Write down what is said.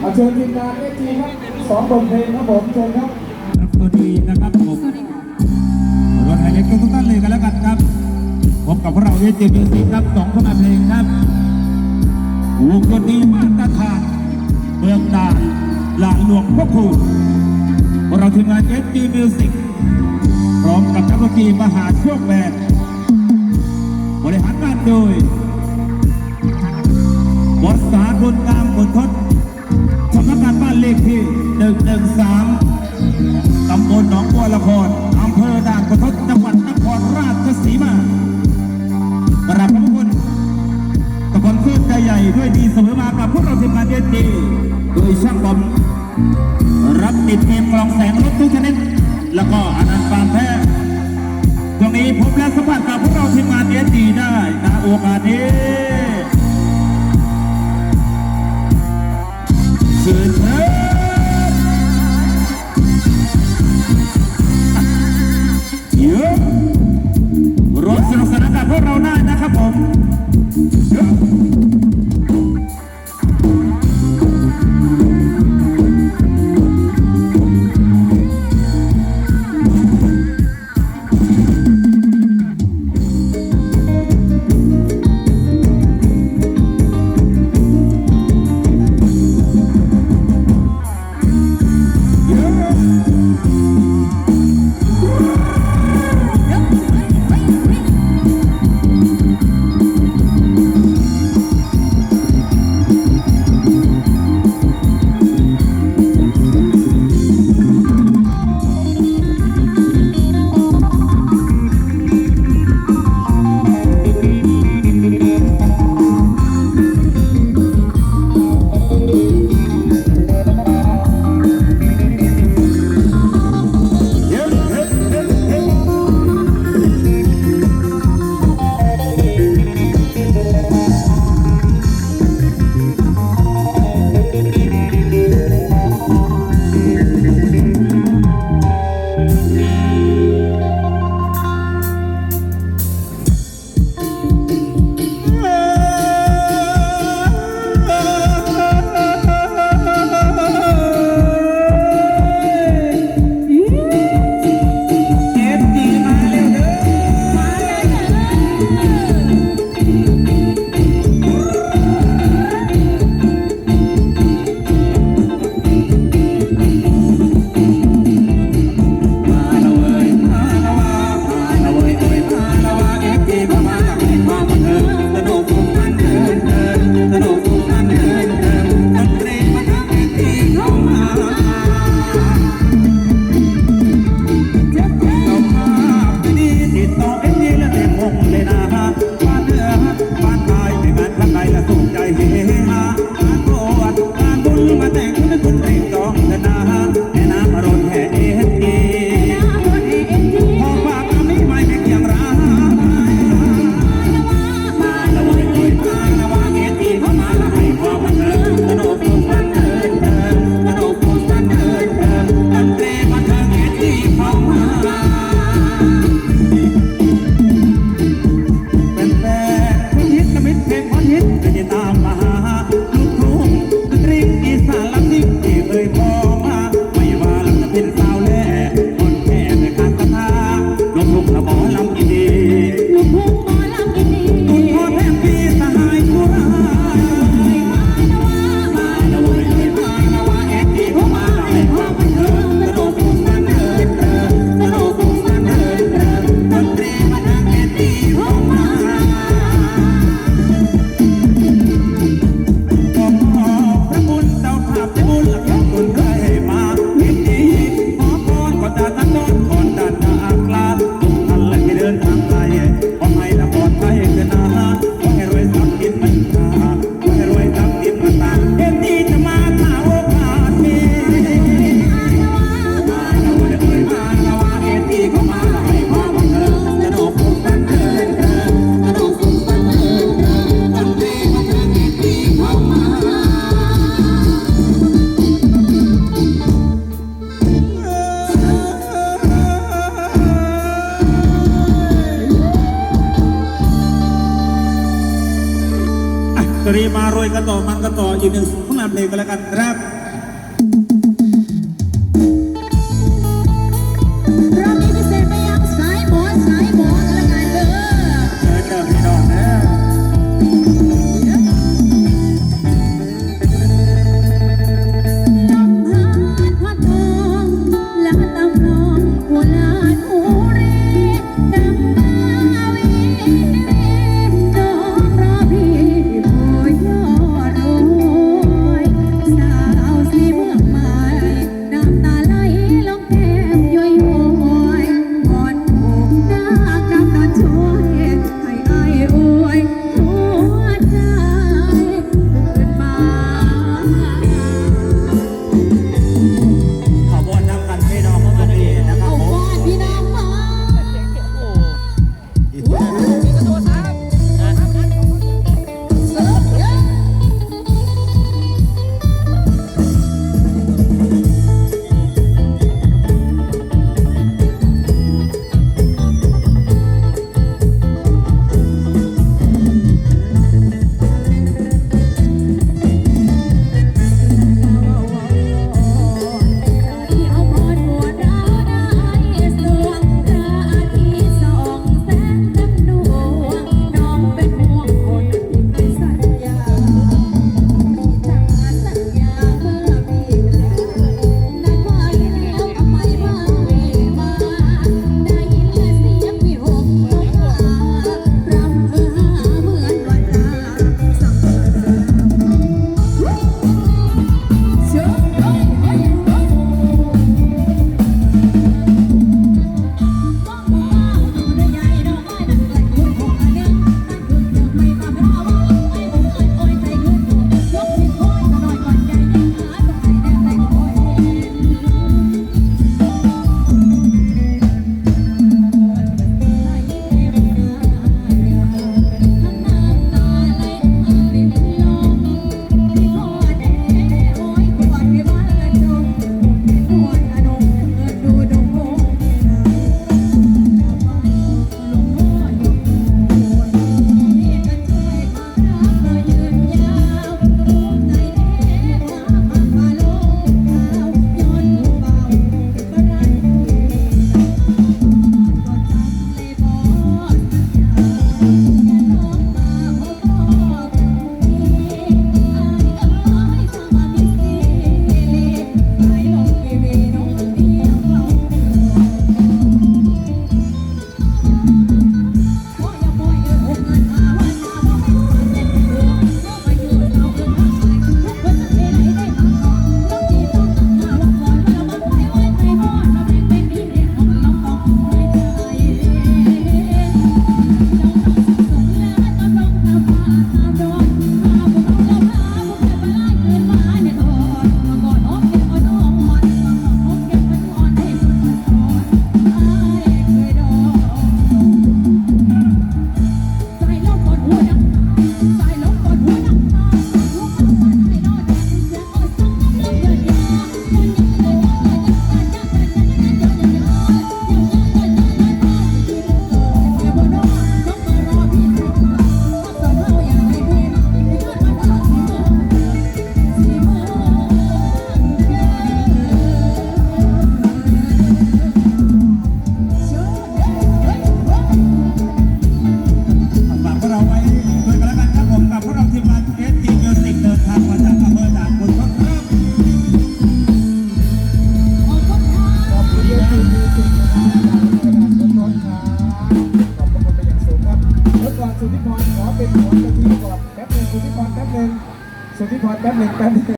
เอาเชิญทีมงานเอจีครับสองบทเพลงครับผมเชิญครับครับสวัสดีนะครับผมรถไฮเล็กทุกท่านเลยกันแล้วกันครับพบกับพวกเราเอเจมิวสิกครับสองผลงานเพลงครับวงดนตรีมาตรฐานเมืองดาหลานหลวงพ่อครูพวกเราทีมงานเอเจมิวสิกพร้อมกับนักดนตรีมหาโชคแบนด์บริหารงานโดยบอสสาบุญงามบุญทศ งานบ้านเลขที่113ตำบลหนองบัวละครอำเภอด่านกระทบจังหวัดนครราชสีมากราบขอบพระคุณตำบลเพื่อใจใหญ่ด้วยดีเสมอมากับพวกเราทีมงานเดนดีโดยช่างบอมรับติดเกมกลองแสงรถทุกชนิด แล้วก็อนันต์ปานแท้ตรงนี้พบและสัมผัสกับพวกเราทีมงานเดนดีได้นะโอกาสนี้ กับพวกเราได้นะครับผม รีมารวยกันต่อมันกันต่ออีกหนึ่งผลงันเพลงกันแล้วกันครับ me.